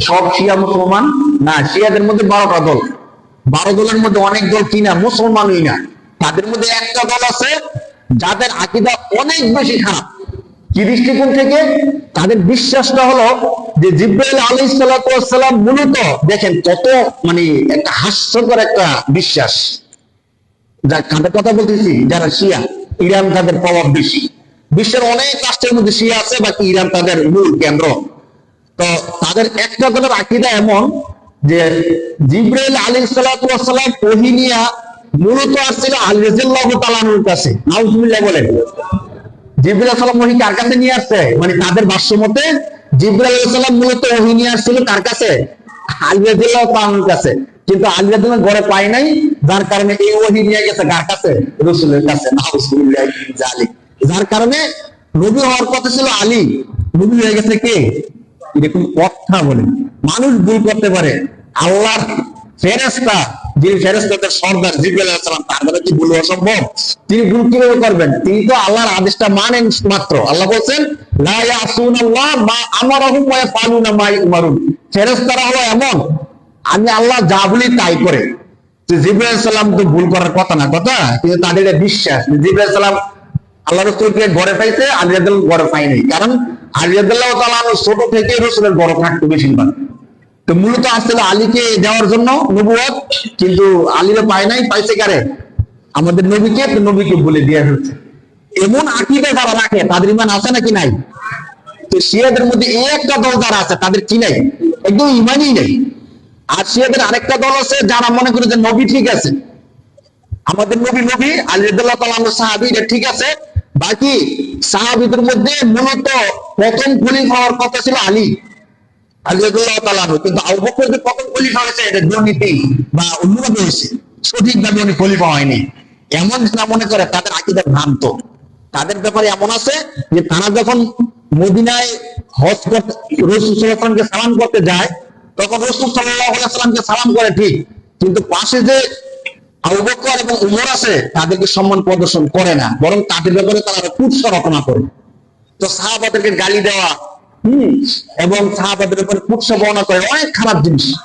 সব শিয়া মুসলমান? না, শিয়াদের মধ্যে বারোটা দল। বারো দলের মধ্যে অনেক দল কিনা মুসলমানই না। তাদের মধ্যে একটা দল আছে যাদের আকিদা অনেক বেশি খারাপ। কি দৃষ্টিকোণ থেকে? তাদের বিশ্বাসটা হলো যে জিব্রাইল আলী সাল্লাম মূলত, দেখেন কত মানে একটা হাস্যকর একটা বিশ্বাস। যা কাদের কথা বলতেছি? যারা শিয়া, ইরান তাদের প্রভাব বেশি। বিশ্বের অনেক রাষ্ট্রের মধ্যে শিয়া আছে, বাকি ইরান তাদের মূল কেন্দ্র। তো তাদের একটা দলের আকিদা এমন যে জিব্রাইল আলী সাল্লাম ওহিনিয়া মূলত আসছিল আলী তাআলার কাছে। নাউজুবিল্লাহ বলেন। জিব্রাইল সালাম ওহি কার কাছে নিয়ে আসছে? মানে তাদের সালাম মূলত আসছিল কার কাছে? আলী কাছে। কিন্তু আলী ঘরে পায় নাই, যার কারণে এই ওহি নিয়ে গেছে কার কাছে? রাসূলের কাছে। জালিক যার কারণে নবী হওয়ার কথা ছিল আলী। নবী হয়ে গেছে কে? এরকম কথা বলে। মানুষ ভুল করতে পারে। আল্লাহর ফেরেস্তা যিনি ফেরেস্তাদের সর্দার জিব্রাইল আলাইহিস তার দ্বারা কি ভুল অসম্ভব তিনি ভুল কীভাবে করবেন? তিনি তো আল্লাহর আদেশটা মানেন মাত্র আল্লাহ বলছেন এমন, আমি আল্লাহ যা বলি তাই করে। জিব্রাইল তো ভুল করার কথা না, কথা? কিন্তু তাদের বিশ্বাস। জিব্রাইল আল্লাহ রসুলকে ঘরে পাইছে আলিয়াদুল ঘরে পাইনি কারণ আলিয়াদুল্লাহ তাআলা ছোট থেকে রসুলের ঘরে থাকতো বেশিরভাগ। তো মূলত আলীকে দেওয়ার জন্য কিন্তু আলীরা পায় নাই, পাইছে কারে? আমাদের নবীকে নবীকে বলে দেওয়া হচ্ছে এমন আকিদা যারা রাখে, তাদের ইমান আছে নাকি নাই? তো শিয়াদের মধ্যে এই একটা দল যারা আছে, তাদের কি নাই? একদম ইমানই নেই। আর শিয়াদের আরেকটা দল আছে, যারা মনে করে যে নবী ঠিক আছে। আমাদের নবী নবী, আলী রাদিয়াল্লাহু তাআলা সাহাবী এটা ঠিক আছে বাকি সাহাবীদের মধ্যে মূলত প্রথম খলিফা হওয়ার কথা ছিল আলী। বা হয়নি। এমন মনে করে তাদের তাদের ব্যাপারে এমন আছে যে তারা যখন মদিনায় সালাম করতে যায়, তখন রসুল সাল্লাহ সাল্লামকে সালাম করে ঠিক। কিন্তু পাশে যে আবু বকর এবং উমর আছে, তাদেরকে সম্মান প্রদর্শন করে না, বরং তাদের ব্যাপারে তারা কুৎস রচনা করে। তো সাহাবাদেরকে গালি দেওয়া, হম, এবং সাহাবাদের ব্যাপারে কুৎস বর্ণনা করে অনেক খারাপ জিনিস।